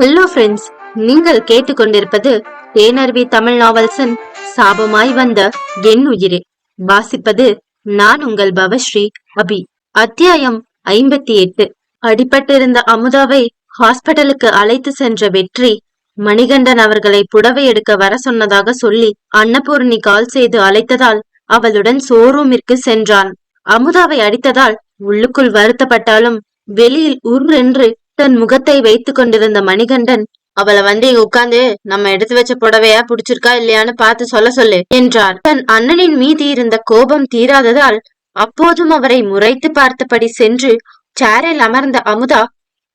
Hello friends நீங்கள் கேட்டுக்கொண்டிருப்பது தேனர்வி தமிழ் நாவல்சன் சாபமாய் வந்த என் உயிரே. வாசிப்பது நான் உங்கள் பவஸ்ரீ அபி. அத்தியாயம் ஐம்பத்தி எட்டு. அடிபட்டிருந்த அமுதாவை ஹாஸ்பிட்டலுக்கு அழைத்து சென்ற வெற்றி மணிகண்டன் அவர்களை புடவை எடுக்க வர சொன்னதாக சொல்லி அன்னபூர்ணி கால் செய்து அழைத்ததால் அவளுடன் ஷோரூமிற்கு சென்றான். அமுதாவை அடித்ததால் உள்ளுக்குள் வருத்தப்பட்டாலும் வெளியில் உர்ரென்று தன் முகத்தை வைத்துக் கொண்டிருந்த மணிகண்டன் அவளை வந்து இங்க உட்கார்ந்து நம்ம எடுத்து வச்ச புடவையா புடிச்சிருக்கா இல்லையான்னு பார்த்து சொல்ல சொல்லு என்றார். தன் அண்ணனின் மீது இருந்த கோபம் தீராததால் அப்போதும் அவரை முறைத்து பார்த்தபடி சென்று சேரில் அமர்ந்த அமுதா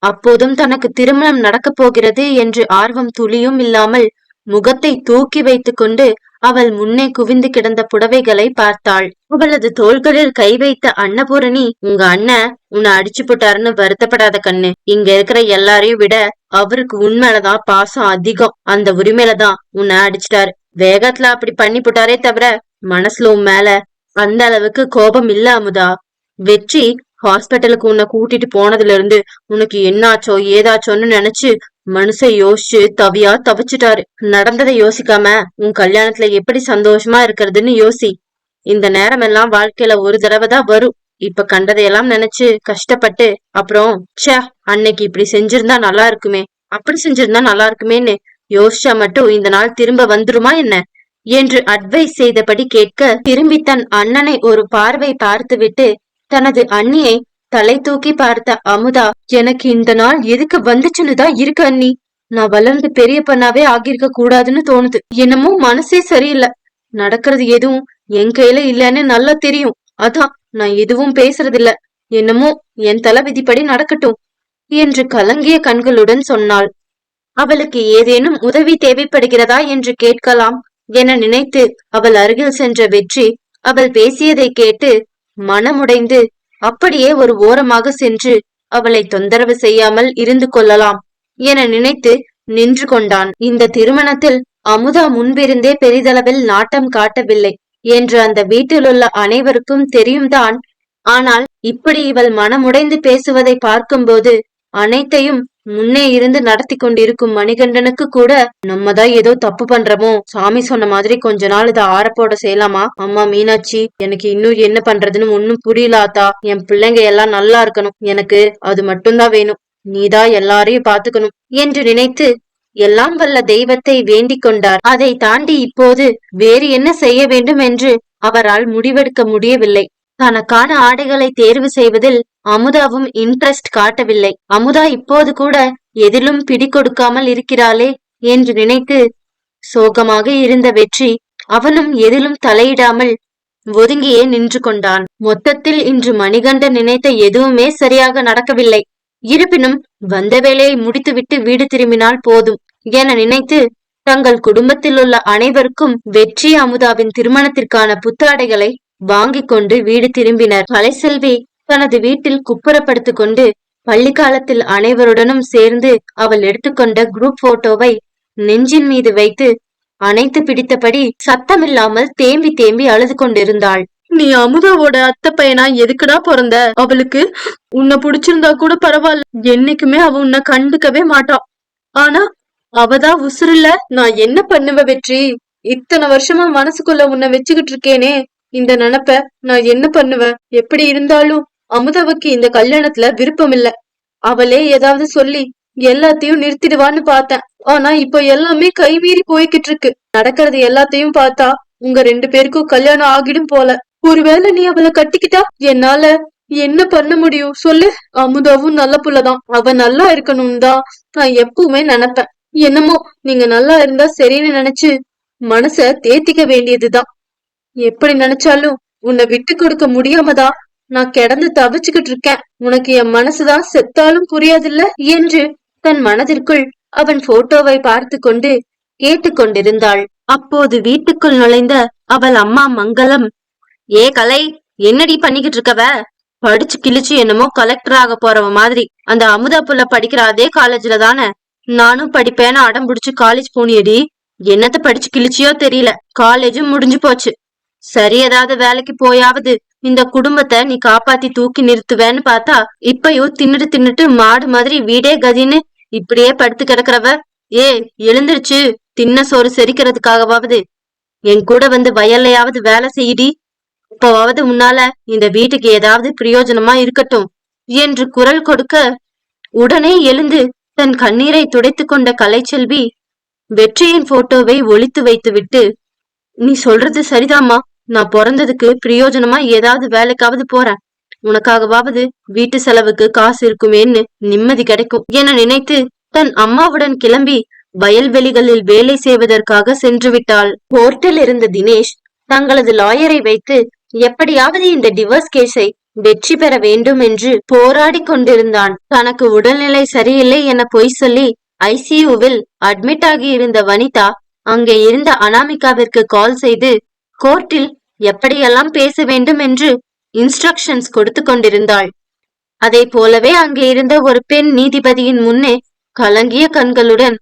அப்போதும் தனக்கு திருமணம் நடக்கப் போகிறது என்று ஆர்வம் துளியும் இல்லாமல் முகத்தை தூக்கி வைத்துக் கொண்டு அவள் முன்னே குவிந்து கிடந்த புடவைகளை பார்த்தாள். அவளது தோள்களில் கை வைத்த அன்னபூரணி உங்க அண்ணன் உன்னை அடிச்சு போட்டாருன்னு வருத்தப்படாத கண்ணு. இங்க இருக்கிற எல்லாரையும் விட அவருக்கு உண்மையிலதான் பாசம் அதிகம். அந்த உரிமையிலதான் உன்னை அடிச்சிட்டாரு. வேகத்துல அப்படி பண்ணி போட்டாரே தவிர மனசுல உன் மேல அந்த அளவுக்கு கோபம் இல்ல அமுதா. வெற்றி ஹாஸ்பிட்டலுக்கு உன்னை கூட்டிட்டு போனதுல இருந்து உனக்கு என்னாச்சோ ஏதாச்சோன்னு நினைச்சு மனுஷன் யோசிச்சு தவியா தவிச்சிட்டாரு. நடந்ததை யோசிக்காம உன் கல்யாணத்துல எப்படி சந்தோஷமா இருக்கிறதுன்னு யோசி. இந்த நேரம் எல்லாம் வாழ்க்கையில ஒரு தடவை தான் வரும். இப்ப கண்டதையெல்லாம் நினைச்சு கஷ்டப்பட்டு அப்புறம் ச்சே அன்னைக்கு இப்படி செஞ்சிருந்தா நல்லா இருக்குமே. அப்படி செஞ்சிருந்தா நல்லா இருக்குமேன்னு யோசிச்சா மட்டும் இந்த நாள் திரும்ப வந்துருமா என்ன? என்று அட்வைஸ் செய்தபடி கேட்க திரும்பி தன் அண்ணனை ஒரு பார்வை பார்த்துவிட்டு தனது அண்ணியை தலை தூக்கி பார்த்த அமுதா எனக்கு இந்த நாள் எதுக்கு வந்துச்சுன்னு தான் இருக்கு அண்ணி? நான் வளர்ந்து பெரிய பண்ணாவே ஆகியிருக்க கூடாதுன்னு தோணுது. என்னமோ மனசே சரியில்லை. நடக்கிறது எதுவும் என் கையில இல்லைன்னு நல்லா தெரியும். அதான் நான் எதுவும் பேசுறதில்ல. என்னமோ என் தலை விதிப்படி நடக்கட்டும் என்று கலங்கிய கண்களுடன் சொன்னாள். அவளுக்கு ஏதேனும் உதவி தேவைப்படுகிறதா என்று கேட்கலாம் என நினைத்து அவள் அருகில் சென்ற வெற்றி அவள் பேசியதை கேட்டு மனமுடைந்து அப்படியே ஒரு ஓரமாக சென்று அவளை தொந்தரவு செய்யாமல் இருந்து கொள்ளலாம் என நினைத்து நின்று கொண்டான். இந்த திருமணத்தில் அமுதா முன்பிருந்தே பெரிதளவில் நாட்டம் காட்டவில்லை என்று அந்த வீட்டிலுள்ள அனைவருக்கும் தெரியும் தான் ஆனால் இப்படி இவள் மனமுடைந்து பேசுவதை பார்க்கும்போது அனைத்தையும் முன்னே இருந்து நடத்தி கொண்டிருக்கும் மணிகண்டனுக்கு கூட நம்ம தான் ஏதோ தப்பு பண்றோமோ? சாமி சொன்ன மாதிரி கொஞ்ச நாள் இதை ஆறப்போட செய்யலாமா? அம்மா மீனாட்சி எனக்கு இன்னும் என்ன பண்றதுன்னு ஒன்னும் புரியலாத்தா என் பிள்ளைங்க எல்லாம் நல்லா இருக்கணும். எனக்கு அது மட்டும்தான் வேணும். நீதான் எல்லாரையும் பாத்துக்கணும் என்று நினைத்து எல்லாம் வல்ல தெய்வத்தை வேண்டிக் கொண்டார். அதை தாண்டி இப்போது வேறு என்ன செய்ய வேண்டும் என்று அவரால் முடிவெடுக்க முடியவில்லை. தனக்கான ஆடைகளை தேர்வு செய்வதில் அமுதாவும் இன்ட்ரெஸ்ட் காட்டவில்லை. அமுதா இப்போது கூட எதிலும் பிடி கொடுக்காமல் இருக்கிறாளே? என்று நினைத்து சோகமாக இருந்த வெற்றி அவனும் எதிலும் தலையிடாமல் ஒதுங்கியே நின்று கொண்டான். மொத்தத்தில் இன்று மணிகண்டன் நினைத்த எதுவுமே சரியாக நடக்கவில்லை. இருப்பினும் வந்த வேலையை முடித்துவிட்டு வீடு திரும்பினால் போதும் என நினைத்து தங்கள் குடும்பத்தில் உள்ள அனைவருக்கும் வெற்றி அமுதாவின் திருமணத்திற்கான புத்தாடைகளை வாங்கிக் கொண்டு வீடு திரும்பினர். கலைசெல்வி தனது வீட்டில் குப்புறப்படுத்திக் கொண்டு பள்ளி காலத்தில் அனைவருடனும் சேர்ந்து அவள் எடுத்துக்கொண்ட குரூப் போட்டோவை நெஞ்சின் மீது வைத்து அணைத்து பிடித்தபடி சத்தமில்லாமல் தேம்பி தேம்பி அழுது கொண்டிருந்தாள். நீ அமுதாவோட அத்தை பையனா எதுக்குடா பிறந்த? அவளுக்கு உன்னை பிடிச்சிருந்தா கூட பரவாயில்ல. என்னைக்குமே அவ உன்னை கண்டுக்கவே மாட்டான் ஆனா அவதான் உசுருல நான் என்ன பண்ணுவ வெற்றி? இத்தனை வருஷமா மனசுக்குள்ள உன்னை வச்சுக்கிட்டு இருக்கேனே. இந்த நினப்ப நான் என்ன பண்ணுவேன் எப்படி இருந்தாலும் அமுதாவுக்கு இந்த கல்யாணத்துல விருப்பம் இல்ல அவளே ஏதாவது சொல்லி எல்லாத்தையும் நிறுத்திடுவான்னு பார்த்தேன். ஆனா இப்ப எல்லாமே கைமீறி போய்கிட்டு இருக்கு நடக்கிறது எல்லாத்தையும் பார்த்தா உங்க ரெண்டு பேருக்கும் கல்யாணம் ஆகிடும் போல. ஒருவேளை நீ அவளை கட்டிக்கிட்டா என்னால என்ன பண்ண முடியும்? சொல்லு. அமுதாவும் நல்ல புள்ளதான். அவ நல்லா இருக்கணும் தான் நான் எப்பவுமே நினைப்பேன். என்னமோ நீங்க நல்லா இருந்தா சரின்னு நினைச்சு மனச தேத்திக்க வேண்டியதுதான். எப்படி நினைச்சாலும் உன்னை விட்டு கொடுக்க முடியாமதான் நான் கிடந்து தவிச்சுக்கிட்டு இருக்கேன். உனக்கு என் மனசுதான் செத்தாலும் புரியாதில்ல? என்று தன் மனதிற்குள் அவன் போட்டோவை பார்த்து கொண்டு கேட்டுக்கொண்டிருந்தாள். அப்போது வீட்டுக்குள் நுழைந்த அவள் அம்மா மங்களம் ஏ கலை என்னடி பண்ணிக்கிட்டு இருக்கவ? படிச்சு கிழிச்சு என்னமோ கலெக்டர் ஆக போறவ மாதிரி. அந்த அமுதா புள்ள படிக்கிற அதே காலேஜ்ல தானே? நானும் படிப்பேன்னு அடம் பிடிச்சு காலேஜ் போனியடி. என்னத்த படிச்சு கிழிச்சியோ தெரியல. காலேஜும் முடிஞ்சு போச்சு. சரி ஏதாவது வேலைக்கு போயாவது இந்த குடும்பத்தை நீ காப்பாத்தி தூக்கி நிறுத்துவேன்னு பார்த்தா இப்பயும் தின்னுட்டு தின்னுட்டு மாடு மாதிரி வீடே கதின்னு இப்படியே படுத்து கிடக்குறவ ஏ எழுந்திருச்சு தின்ன சோறு செரிக்கிறதுக்காகவாவது. என் கூட வந்து வயல்லையாவது வேலை செய்யடி. இப்போவாவது முன்னால இந்த வீட்டுக்கு ஏதாவது பிரயோஜனமா இருக்கட்டும் என்று குரல் கொடுக்க உடனே எழுந்து தன் கண்ணீரை துடைத்து கொண்ட கலைச்செல்வி வெற்றியின் போட்டோவை ஒளித்து வைத்துவிட்டு நீ சொல்றது சரிதாம்மா. நான் பிறந்ததுக்கு பிரயோஜனமா ஏதாவது வேலைக்காவது போறேன். உனக்காகவாவது வீட்டு செலவுக்கு காசு இருக்குமேன்னு நிம்மதி கிடைக்கும். என நினைத்து தன் அம்மாவுடன் கிளம்பி வயல்வெளிகளில் வேலை செய்வதற்காக சென்று விட்டாள் கோர்ட்டில் இருந்த தினேஷ் தங்களது லாயரை வைத்து எப்படியாவது இந்த டிவோர்ஸ் கேஸை வெற்றி பெற வேண்டும் என்று போராடி கொண்டிருந்தான். தனக்கு உடல்நிலை சரியில்லை என பொய் சொல்லி ஐசியூவில் அட்மிட் ஆகி இருந்த வனிதா அங்கே இருந்த அனாமிகாவிற்கு கால் செய்து கோர்ட்டில் எப்படியெல்லாம் பேச வேண்டும் என்று இன்ஸ்ட்ரக்ஷன்ஸ் கொடுத்து கொண்டிருந்தாள். அதை போலவே அங்கே இருந்த ஒரு பெண் நீதிபதியின் முன்னே கலங்கிய கண்களுடன்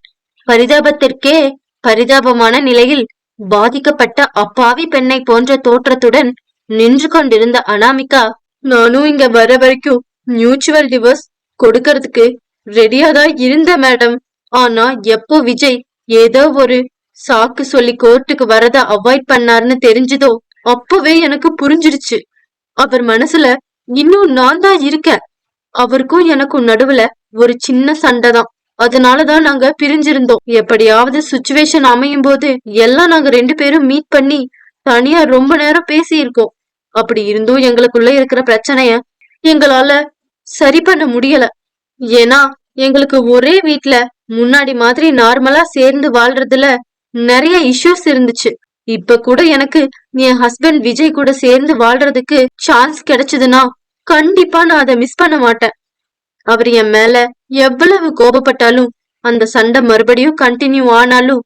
பரிதாபத்திற்கே பரிதாபமான நிலையில் பாதிக்கப்பட்ட அப்பாவி பெண்ணை போன்ற தோற்றத்துடன் நின்று கொண்டிருந்த அனாமிகா நானும் இங்க வர வரைக்கும் மியூச்சுவல் டிவோர்ஸ் கொடுக்கறதுக்கு ரெடியா தான் இருந்த மேடம் ஆனா எப்போ விஜய் ஏதோ ஒரு சாக்கு சொல்லி கோர்ட்டுக்கு வரத அவாய்ட் பண்ணாருன்னு தெரிஞ்சதோ அப்பவே எனக்கு புரிஞ்சிருச்சு. அவர் மனசுல இன்னும் நான் தான் இருக்கேன் அவருக்கும் எனக்கும் நடுவுல ஒரு சின்ன சண்டை தான். அதனாலதான் நாங்க பிரிஞ்சிருந்தோம். எப்படியாவது சுச்சுவேஷன் அமையும் போது எல்லாம் நாங்க ரெண்டு பேரும் மீட் பண்ணி தனியா ரொம்ப நேரம் பேசி இருக்கோம் அப்படி இருந்தும் எங்களுக்குள்ள இருக்கிற பிரச்சனைய எங்களால சரி பண்ண முடியல. ஏன்னா எங்களுக்கு ஒரே வீட்டுல முன்னாடி மாதிரி நார்மலா சேர்ந்து வாழ்றதுல நிறைய இஷ்யூஸ் இருந்துச்சு. இப்ப கூட எனக்கு என் ஹஸ்பண்ட் விஜய் கூட சேர்ந்து வாழ்றதுக்கு சான்ஸ் கிடைச்சதுன்னா கண்டிப்பா நான் அதை மிஸ் பண்ண மாட்டேன். அவர் என் மேல எவ்வளவு கோபப்பட்டாலும் அந்த சண்டை மறுபடியும் கண்டினியூ ஆனாலும்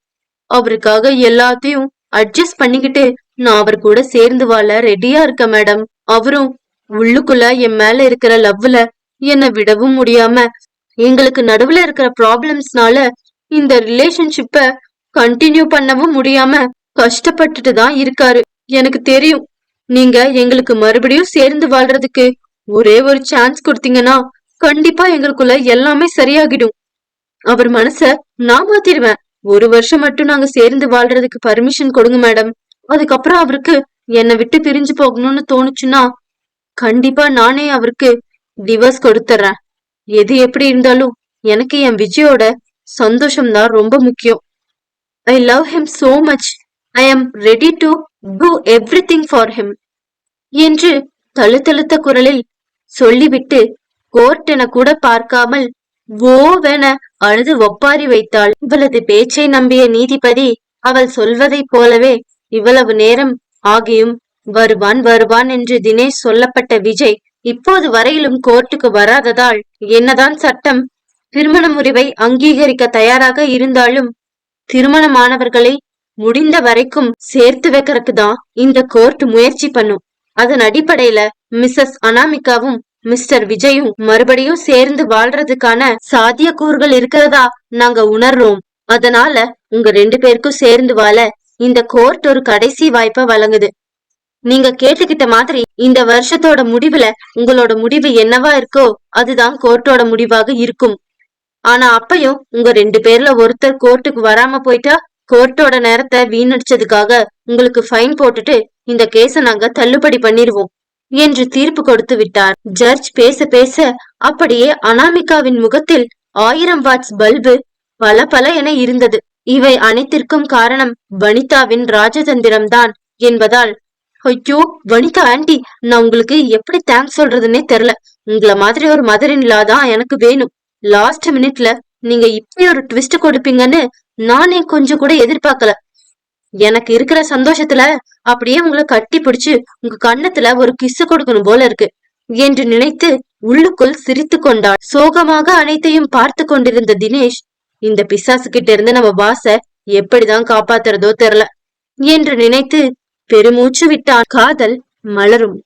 அவருக்காக எல்லாத்தையும் அட்ஜஸ்ட் பண்ணிக்கிட்டு நான் அவர் கூட சேர்ந்து வாழ ரெடியா இருக்க மேடம் அவரும் உள்ளுக்குள்ள என் மேல இருக்கிற லவ்ல என்னை விடவும் முடியாம எங்களுக்கு நடுவுல இருக்கிற ப்ராப்ளம்ஸ்னால இந்த ரிலேஷன்ஷிப்ப கண்டினியூ பண்ணவும் முடியாம கஷ்டப்பட்டுட்டு தான் இருக்காரு. எனக்கு தெரியும். நீங்க எங்களுக்கு மறுபடியும் சேர்ந்து வாழ்றதுக்கு ஒரே ஒரு சான்ஸ் கொடுத்தீங்கன்னா கண்டிப்பா எங்களுக்குள்ள எல்லாமே சரியாகிடும். அவர் மனச நான் மாத்திருவேன். ஒரு வருஷம் மட்டும் நாங்க சேர்ந்து வாழ்றதுக்கு பர்மிஷன் கொடுங்க மேடம் அதுக்கப்புறம் அவருக்கு என்னை விட்டு பிரிஞ்சு போகணும்னு தோணுச்சுன்னா கண்டிப்பா நானே அவருக்கு டிவோர்ஸ் கொடுத்துறேன். எது எப்படி இருந்தாலும் எனக்கு என் விஜயோட சந்தோஷம் தான் ரொம்ப முக்கியம். I love him so much I am ready to do everything for என்று தழுத்தழுத்த குரலில் சொல்லிவிட்டு கோர்ட் என கூட பார்க்காமல் ஓவென அழுது ஒப்பாரி வைத்தாள். இவளது பேச்சை நம்பிய நீதிபதி அவள் சொல்வதைப் போலவே இவ்வளவு நேரம் ஆகியும் வருவான் வருவான் என்று தினேஷ் சொல்லப்பட்ட விஜய் இப்போது வரையிலும் கோர்ட்டுக்கு வராததால் என்னதான் சட்டம் திருமண முறிவை அங்கீகரிக்க தயாராக இருந்தாலும் திருமணமானவர்களை முடிந்த வரைக்கும் சேர்த்து வைக்கிறதுக்கு தான் இந்த கோர்ட் முயற்சி பண்ணும். அதன் அடிப்படையில மிஸ்ஸஸ் அனாமிகாவும் மிஸ்டர் விஜயும் மறுபடியும் சேர்ந்து வாழ்றதுக்கான சாத்திய கூறுகள் இருக்கிறதா நாங்க உணர்றோம். அதனால உங்க ரெண்டு பேருக்கும் சேர்ந்து வாழ இந்த கோர்ட் ஒரு கடைசி வாய்ப்பை வழங்குது. நீங்க கேட்டுக்கிட்ட மாதிரி இந்த வருஷத்தோட முடிவுல உங்களோட முடிவு என்னவா இருக்கோ அதுதான் கோர்ட்டோட முடிவாக இருக்கும். ஆனா அப்பையும் உங்க ரெண்டு பேர்ல ஒருத்தர் கோர்ட்டுக்கு வராம போயிட்டா கோர்ட்டோட நேரத்தை வீணடிச்சதுக்காக உங்களுக்கு ஃபைன் போட்டுட்டு இந்த கேஸ நாங்க தள்ளுபடி பண்ணிருவோம் என்று தீர்ப்பு கொடுத்து விட்டார். ஜட்ஜ் பேச பேச அப்படியே அனாமிகாவின் முகத்தில் ஆயிரம் வாட்ஸ் பல்பு பல பல என இருந்தது. இவை அனைத்திற்கும் காரணம் வனிதாவின் ராஜதந்திரம்தான் என்பதால். ஐயோ வனிதா ஆண்டி நான் உங்களுக்கு எப்படி தேங்க்ஸ் சொல்றதுன்னே தெரியல. உங்களை மாதிரி ஒரு மதர் இன்லா தான் எனக்கு வேணும். லாஸ்ட் மினிட்ல நீங்க இப்படி ஒரு ட்விஸ்ட் கொடுப்பீங்கன்னு நானே கொஞ்சம் கூட எதிர்பார்க்கல. எனக்கு இருக்கிற சந்தோஷத்துல அப்படியே உங்களை கட்டி பிடிச்சு உங்க கண்ணத்துல ஒரு கிஸ் கொடுக்கணும் போல இருக்கு என்று நினைத்து உள்ளுக்குள் சிரித்து கொண்டாள். சோகமாக அனைத்தையும் பார்த்து கொண்டிருந்த தினேஷ் இந்த பிசாசு கிட்ட இருந்து நம்ம பாச எப்படிதான் காப்பாத்துறதோ தெரியல என்று நினைத்து பெருமூச்சு விட்டான். காதல் மலரும்.